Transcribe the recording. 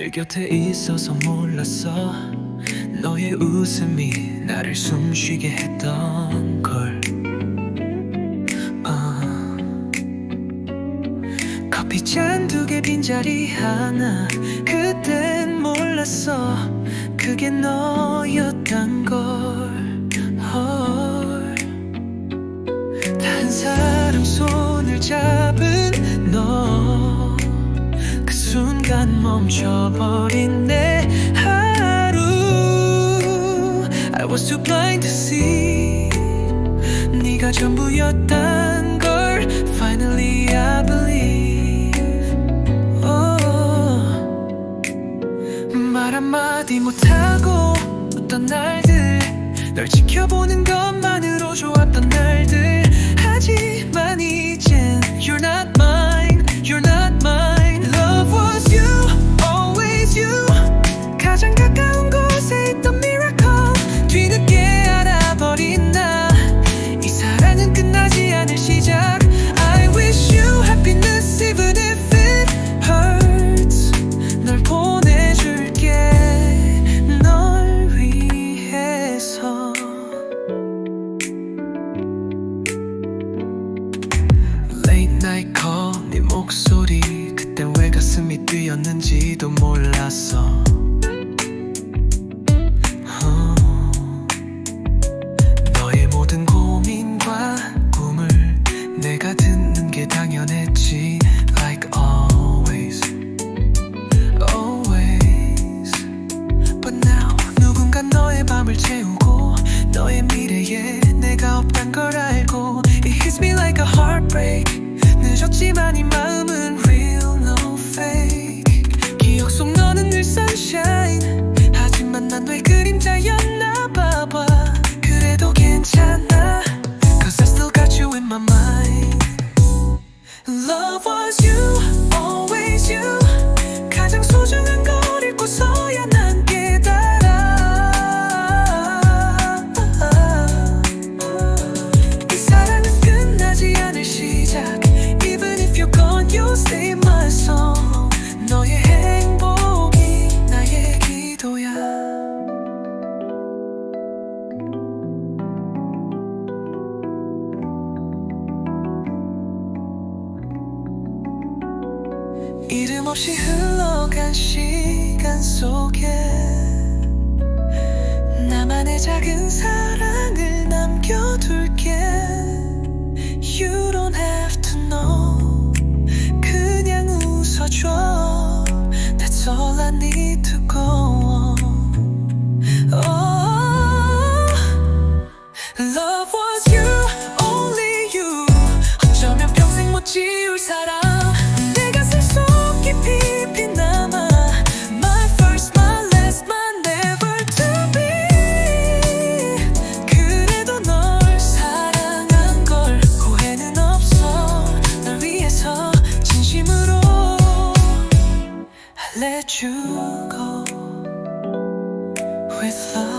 늘 곁에 있어서 몰랐어. 너의 웃음이 나를 숨쉬게 했던 걸. 아. 커피 잔 두 개 빈자리 하나. 그땐 몰랐어. 그게 너였 멈춰버린 내 하루. I was too blind to see. 네가 전부였단 걸 Finally I believe. Oh. 말 한마디 못하고 어떤 날들 널 지켜보는 것만으로 좋았던 날들. 하지만 이젠 You're not 목소리 그땐 왜 가슴이 뛰었는지도 몰랐어 어. 늦었지만 이 마음은 song 너의 행복이 나의 기도야. 이름 없이 흘러간 시간 속에 나만의 작은 사랑을 남겨둘게. You let you go with love.